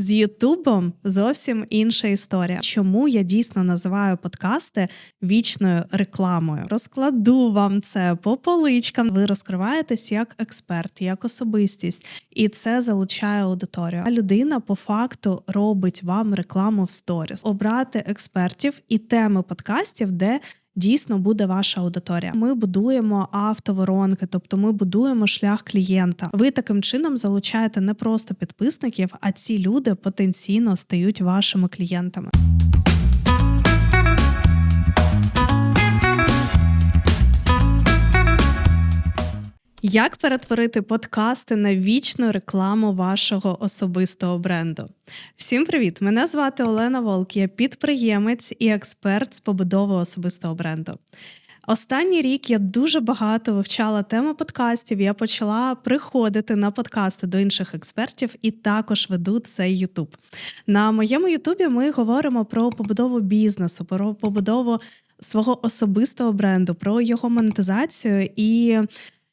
З Ютубом зовсім інша історія. Чому я дійсно називаю подкасти вічною рекламою? Розкладу вам це по поличкам. Ви розкриваєтесь як експерт, як особистість, і це залучає аудиторію. А людина по факту робить вам рекламу в сторіс. Обрати експертів і теми подкастів, де дійсно буде ваша аудиторія. Ми будуємо автоворонки, тобто ми будуємо шлях клієнта. Ви таким чином залучаєте не просто підписників, а ці люди потенційно стають вашими клієнтами. Як перетворити подкасти на вічну рекламу вашого особистого бренду? Всім привіт! Мене звати Олена Волк, я підприємець і експерт з побудови особистого бренду. Останній рік я дуже багато вивчала тему подкастів. Я почала приходити на подкасти до інших експертів і також веду цей Ютуб. На моєму Ютубі ми говоримо про побудову бізнесу, про побудову свого особистого бренду, про його монетизацію і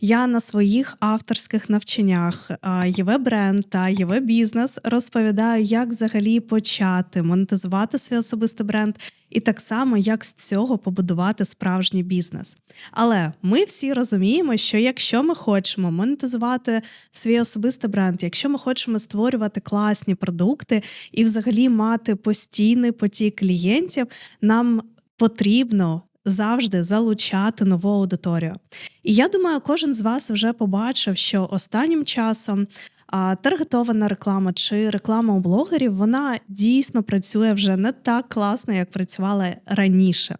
я на своїх авторських навчаннях ЄВ бренд та ЄВ бізнес розповідаю, як взагалі почати монетизувати свій особистий бренд, і так само як з цього побудувати справжній бізнес. Але ми всі розуміємо, що якщо ми хочемо монетизувати свій особистий бренд, якщо ми хочемо створювати класні продукти і взагалі мати постійний потік клієнтів, нам потрібно завжди залучати нову аудиторію. І я думаю, кожен з вас вже побачив, що останнім часом а, таргетована реклама чи реклама у блогерів вона дійсно працює вже не так класно, як працювала раніше.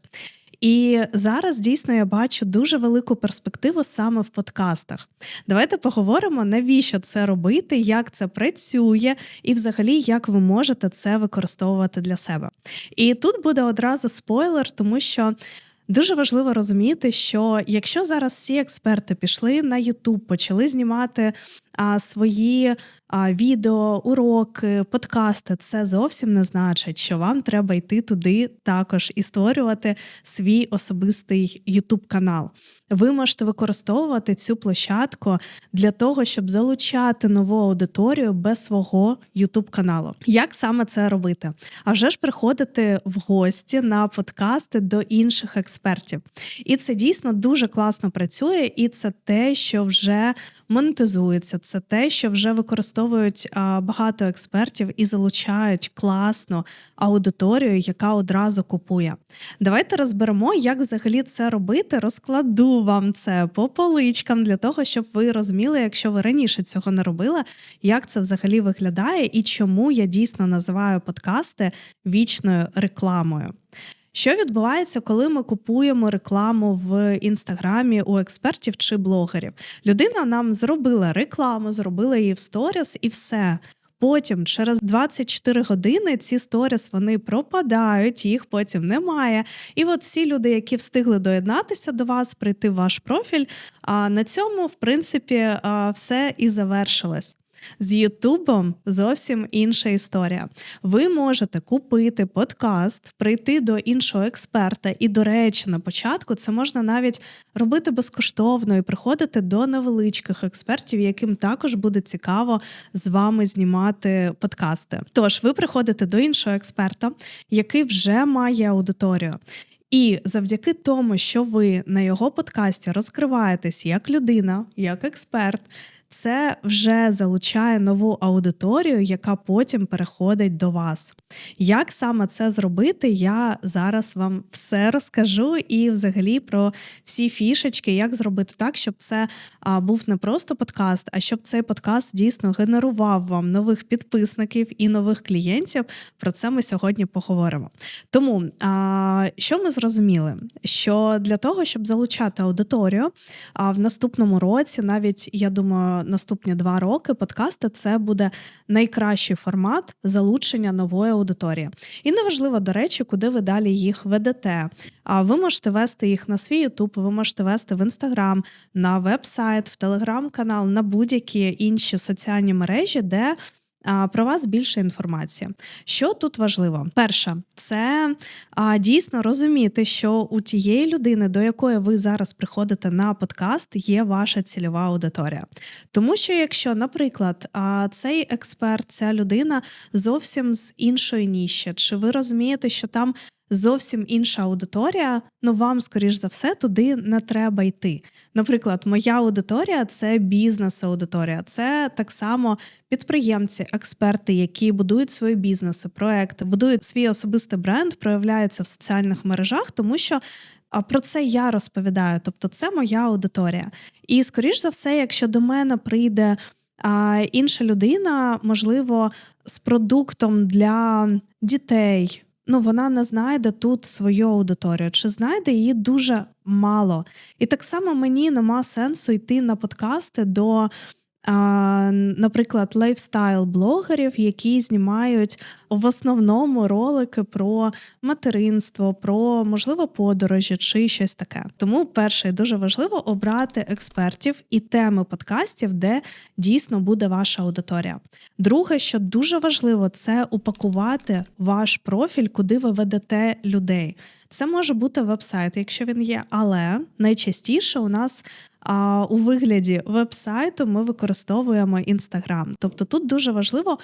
І зараз дійсно я бачу дуже велику перспективу саме в подкастах. Давайте поговоримо, навіщо це робити, як це працює, і взагалі як ви можете це використовувати для себе. І тут буде одразу спойлер, тому що. Дуже важливо розуміти, що якщо зараз всі експерти пішли на Ютуб, почали знімати а, свої відео, уроки, подкасти, це зовсім не значить, що вам треба йти туди також і створювати свій особистий YouTube канал. Ви можете використовувати цю площадку для того, щоб залучати нову аудиторію без свого YouTube каналу. Як саме це робити? А вже ж приходити в гості на подкасти до інших експертів. І це дійсно дуже класно працює, і це те, що вже монетизується. Це те, що вже використовують багато експертів і залучають класну аудиторію, яка одразу купує. Давайте розберемо, як взагалі це робити. Розкладу вам це по поличкам для того, щоб ви розуміли, якщо ви раніше цього не робили, як це взагалі виглядає і чому я дійсно називаю подкасти вічною рекламою. Що відбувається, коли ми купуємо рекламу в інстаграмі у експертів чи блогерів? Людина нам зробила рекламу, зробила її в сторіс і все. Потім, через 24 години, ці сторіс вони пропадають, їх потім немає. І от всі люди, які встигли доєднатися до вас, прийти в ваш профіль. А на цьому, в принципі, все і завершилось. З Ютубом зовсім інша історія. Ви можете купити подкаст, прийти до іншого експерта, і, до речі, на початку це можна навіть робити безкоштовно і приходити до невеличких експертів, яким також буде цікаво з вами знімати подкасти. Тож ви приходите до іншого експерта, який вже має аудиторію. І завдяки тому, що ви на його подкасті розкриваєтесь як людина, як експерт це вже залучає нову аудиторію, яка потім переходить до вас. Як саме це зробити, я зараз вам все розкажу і взагалі про всі фішечки, як зробити так, щоб це був не просто подкаст, а щоб цей подкаст дійсно генерував вам нових підписників і нових клієнтів. Про це ми сьогодні поговоримо. Тому що ми зрозуміли? Що для того, щоб залучати аудиторію, в наступному році, навіть я думаю наступні два роки подкасти це буде найкращий формат залучення нової аудиторії. І неважливо, до речі, куди ви далі їх ведете. А ви можете вести їх на свій Ютуб, ви можете вести в Інстаграм, на веб-сайт, в телеграм-канал, на будь-які інші соціальні мережі, де про вас більше інформації. Що тут важливо? Перше, це а, дійсно розуміти, що у тієї людини, до якої ви зараз приходите на подкаст, є ваша цільова аудиторія. Тому що, якщо, наприклад, а, цей експерт, ця людина зовсім з іншої ніші, чи ви розумієте, що там зовсім інша аудиторія, ну вам, скоріш за все, туди не треба йти. Наприклад, моя аудиторія це бізнес-аудиторія, це так само підприємці, експерти, які будують свої бізнеси, проекти, будують свій особистий бренд, проявляються в соціальних мережах, тому що. А про це я розповідаю, тобто це моя аудиторія. І скоріш за все, якщо до мене прийде а, інша людина, можливо, з продуктом для дітей, ну вона не знайде тут свою аудиторію, чи знайде її дуже мало. І так само мені нема сенсу йти на подкасти до. Наприклад, лайфстайл-блогерів, які знімають в основному ролики про материнство, про можливо подорожі чи щось таке. Тому перше дуже важливо обрати експертів і теми подкастів, де дійсно буде ваша аудиторія. Друге, що дуже важливо, це упакувати ваш профіль, куди ви ведете людей. Це може бути веб-сайт, якщо він є, але найчастіше у нас а, у вигляді веб-сайту ми використовуємо інстаграм. Тобто тут дуже важливо.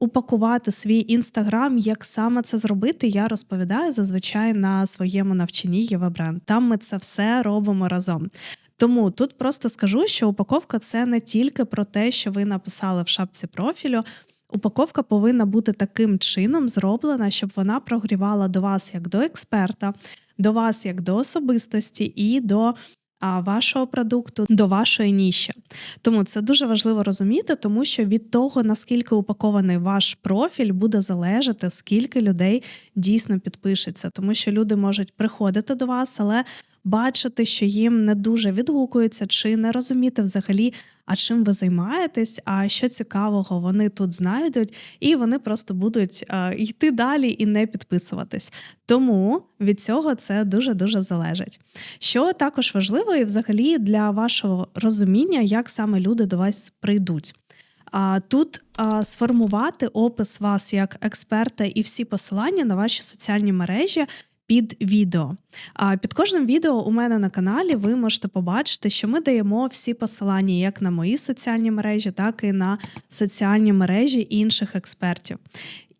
Упакувати свій інстаграм, як саме це зробити, я розповідаю зазвичай на своєму навчанні ЄВБренд. Там ми це все робимо разом. Тому тут просто скажу, що упаковка це не тільки про те, що ви написали в шапці профілю. Упаковка повинна бути таким чином зроблена, щоб вона прогрівала до вас як до експерта, до вас як до особистості і до вашого продукту до вашої ніші. Тому це дуже важливо розуміти, тому що від того, наскільки упакований ваш профіль, буде залежати, скільки людей дійсно підпишеться, тому що люди можуть приходити до вас, але бачити, що їм не дуже відгукується, чи не розуміти взагалі, а чим ви займаєтесь, а що цікавого вони тут знайдуть, і вони просто будуть е, йти далі і не підписуватись. Тому від цього це дуже дуже залежить. Що також важливо, і взагалі для вашого розуміння, як саме люди до вас прийдуть. А тут а, сформувати опис вас як експерта і всі посилання на ваші соціальні мережі під відео. Під кожним відео у мене на каналі ви можете побачити, що ми даємо всі посилання як на мої соціальні мережі, так і на соціальні мережі інших експертів.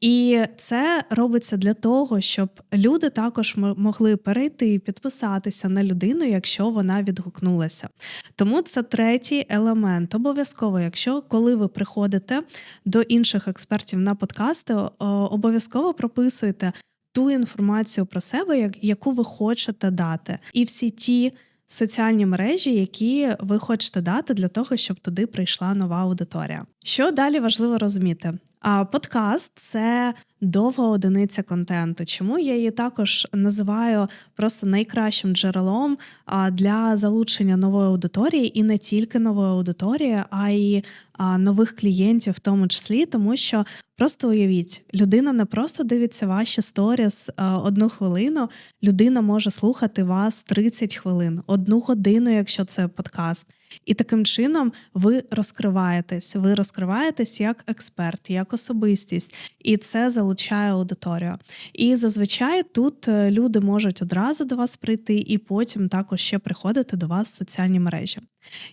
І це робиться для того, щоб люди також могли перейти і підписатися на людину, якщо вона відгукнулася. Тому це третій елемент. Обов'язково, якщо коли ви приходите до інших експертів на подкасти, обов'язково прописуйте ту інформацію про себе, яку ви хочете дати, і всі ті. Соціальні мережі, які ви хочете дати для того, щоб туди прийшла нова аудиторія. Що далі важливо розуміти? А подкаст це довга одиниця контенту. Чому я її також називаю просто найкращим джерелом для залучення нової аудиторії, і не тільки нової аудиторії, а й нових клієнтів, в тому числі, тому що просто уявіть, людина не просто дивиться ваші сторіс одну хвилину, людина може слухати вас 30 хвилин, одну годину, якщо це подкаст. І таким чином ви розкриваєтесь. Ви розкриваєтесь як експерт, як особистість, і це залучає аудиторію. І зазвичай тут е, люди можуть одразу до вас прийти, і потім також ще приходити до вас в соціальні мережі.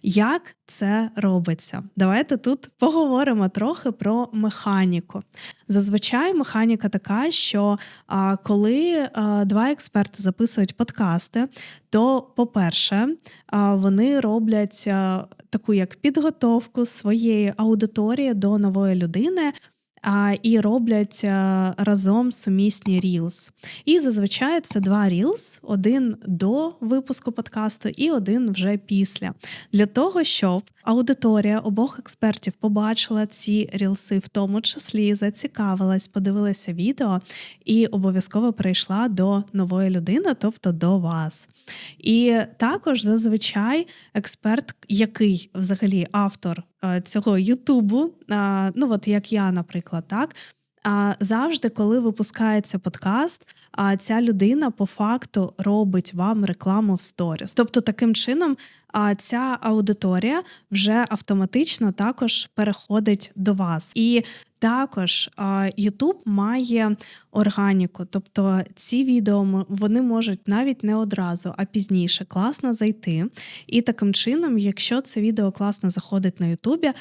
Як це робиться? Давайте тут поговоримо трохи про механіку. Зазвичай механіка така, що а, коли а, два експерти записують подкасти, то, по-перше, а, вони роблять а, таку як підготовку своєї аудиторії до нової людини і роблять а, разом сумісні Reels. І зазвичай це два Reels, один до випуску подкасту і один вже після. Для того, щоб аудиторія обох експертів побачила ці рілси, в тому числі зацікавилась, подивилася відео і обов'язково прийшла до нової людини, тобто до вас. І також зазвичай експерт, який взагалі автор Е, цього Ютубу, ну от як я, наприклад, так. А завжди, коли випускається подкаст, а ця людина по факту робить вам рекламу в сторіс. Тобто, таким чином, а ця аудиторія вже автоматично також переходить до вас. І Також YouTube має органіку, тобто ці відео вони можуть навіть не одразу, а пізніше класно зайти. І таким чином, якщо це відео класно заходить на Ютубі,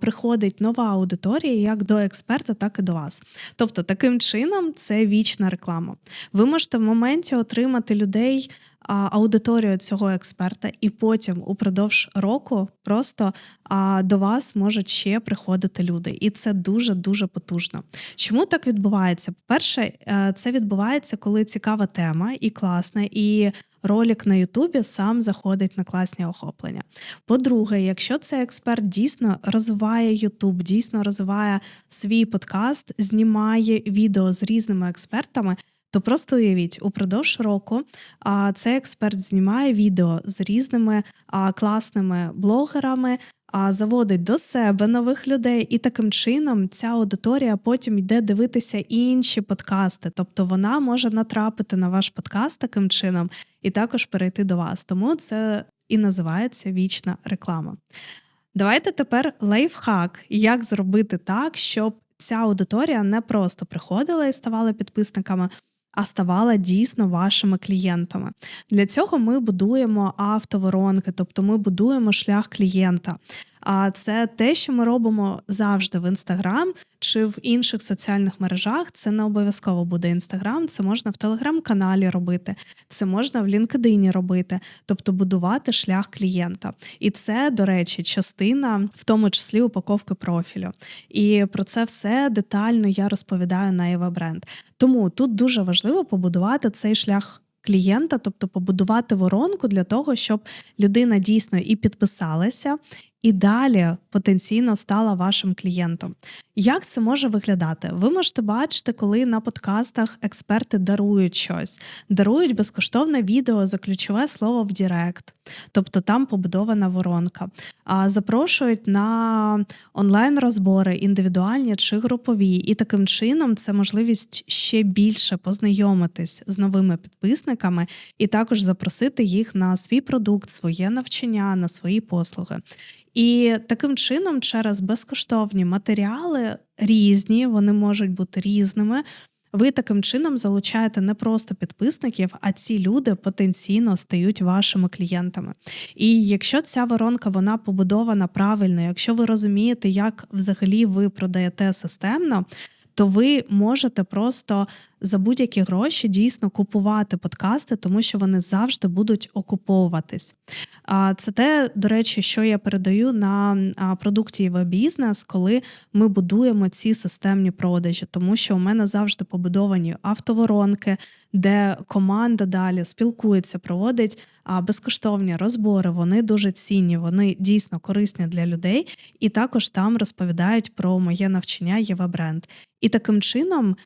приходить нова аудиторія як до експерта, так і до вас. Тобто, таким чином це вічна реклама. Ви можете в моменті отримати людей. Аудиторію цього експерта, і потім упродовж року просто а, до вас можуть ще приходити люди, і це дуже дуже потужно. Чому так відбувається? По-перше, е, це відбувається, коли цікава тема і класна, і ролик на Ютубі сам заходить на класні охоплення. По-друге, якщо цей експерт дійсно розвиває Ютуб, дійсно розвиває свій подкаст, знімає відео з різними експертами. То просто уявіть, упродовж року цей експерт знімає відео з різними класними блогерами, заводить до себе нових людей, і таким чином ця аудиторія потім йде дивитися інші подкасти. Тобто вона може натрапити на ваш подкаст таким чином і також перейти до вас. Тому це і називається вічна реклама. Давайте тепер лайфхак, як зробити так, щоб ця аудиторія не просто приходила і ставала підписниками. А ставала дійсно вашими клієнтами. Для цього ми будуємо автоворонки, тобто ми будуємо шлях клієнта. А це те, що ми робимо завжди в Інстаграм чи в інших соціальних мережах. Це не обов'язково буде Інстаграм, це можна в телеграм-каналі робити, це можна в LinkedIn робити, тобто будувати шлях клієнта. І це, до речі, частина, в тому числі упаковки профілю. І про це все детально я розповідаю на Eva Brand. Тому тут дуже важливо побудувати цей шлях клієнта, тобто побудувати воронку для того, щоб людина дійсно і підписалася, і далі потенційно стала вашим клієнтом. Як це може виглядати? Ви можете бачити, коли на подкастах експерти дарують щось, дарують безкоштовне відео за ключове слово в Дірект, тобто там побудована воронка. А запрошують на онлайн-розбори, індивідуальні чи групові, і таким чином це можливість ще більше познайомитись з новими підписниками і також запросити їх на свій продукт, своє навчання, на свої послуги. І таким чином, через безкоштовні матеріали різні, вони можуть бути різними. Ви таким чином залучаєте не просто підписників, а ці люди потенційно стають вашими клієнтами. І якщо ця воронка вона побудована правильно, якщо ви розумієте, як взагалі ви продаєте системно, то ви можете просто за будь-які гроші дійсно купувати подкасти, тому що вони завжди будуть окуповуватись. А це те, до речі, що я передаю на продукті бізнес, коли ми будуємо ці системні продажі, тому що у мене завжди побудовані автоворонки, де команда далі спілкується, проводить безкоштовні розбори. Вони дуже цінні, вони дійсно корисні для людей, і також там розповідають про моє навчання Єва Бренд. І таким чином.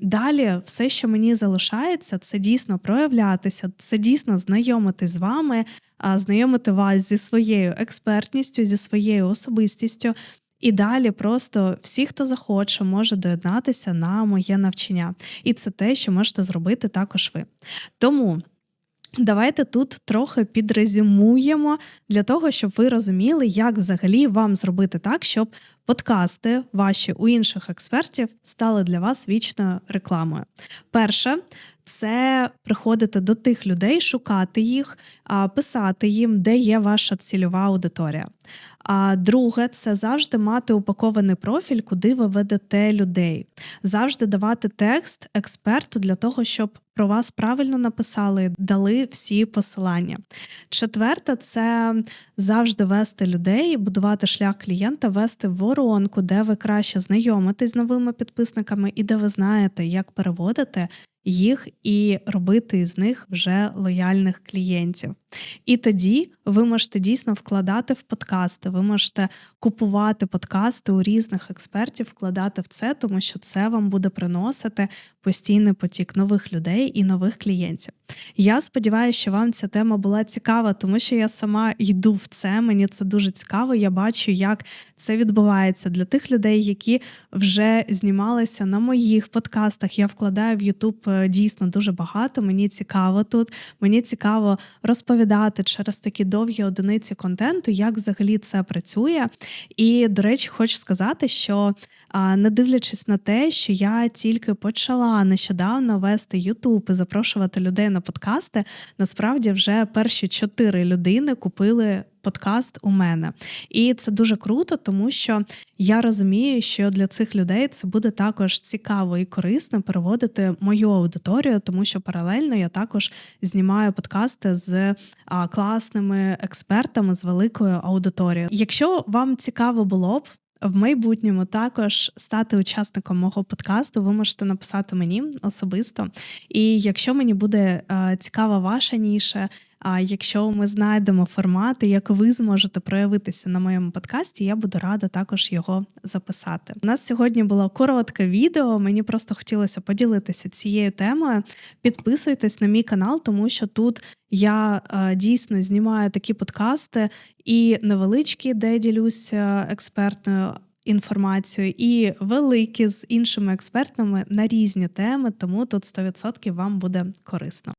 Далі все, що мені залишається, це дійсно проявлятися, це дійсно знайомити з вами, знайомити вас зі своєю експертністю, зі своєю особистістю. І далі просто всі, хто захоче, може доєднатися на моє навчання. І це те, що можете зробити також ви. Тому. Давайте тут трохи підрезюмуємо для того, щоб ви розуміли, як взагалі вам зробити так, щоб подкасти ваші у інших експертів стали для вас вічною рекламою. Перше, це приходити до тих людей, шукати їх, писати їм, де є ваша цільова аудиторія. А друге, це завжди мати упакований профіль, куди ви ведете людей, завжди давати текст експерту для того, щоб про вас правильно написали, дали всі посилання. Четверте, це завжди вести людей, будувати шлях клієнта, вести воронку, де ви краще знайомитесь з новими підписниками і де ви знаєте, як переводити їх і робити з них вже лояльних клієнтів. І тоді ви можете дійсно вкладати в подкасти, ви можете купувати подкасти у різних експертів, вкладати в це, тому що це вам буде приносити постійний потік нових людей і нових клієнтів. Я сподіваюся, що вам ця тема була цікава, тому що я сама йду в це. Мені це дуже цікаво. Я бачу, як це відбувається для тих людей, які вже знімалися на моїх подкастах. Я вкладаю в YouTube е, дійсно дуже багато. Мені цікаво тут. Мені цікаво розповідати через такі довгі одиниці контенту, як взагалі це працює. І, до речі, хочу сказати, що не дивлячись на те, що я тільки почала нещодавно вести Ютуб і запрошувати людей на подкасти, насправді вже перші чотири людини купили подкаст у мене. І це дуже круто, тому що я розумію, що для цих людей це буде також цікаво і корисно переводити мою аудиторію, тому що паралельно я також знімаю подкасти з класними експертами з великою аудиторією. Якщо вам цікаво було б. В майбутньому також стати учасником мого подкасту, ви можете написати мені особисто. І якщо мені буде е, цікава ваша ніша, а якщо ми знайдемо формати, як ви зможете проявитися на моєму подкасті, я буду рада також його записати. У нас сьогодні було коротке відео. Мені просто хотілося поділитися цією темою. Підписуйтесь на мій канал, тому що тут я е, дійсно знімаю такі подкасти і невеличкі, де ділюся експертною. Інформацію і великі з іншими експертами на різні теми, тому тут 100% вам буде корисно.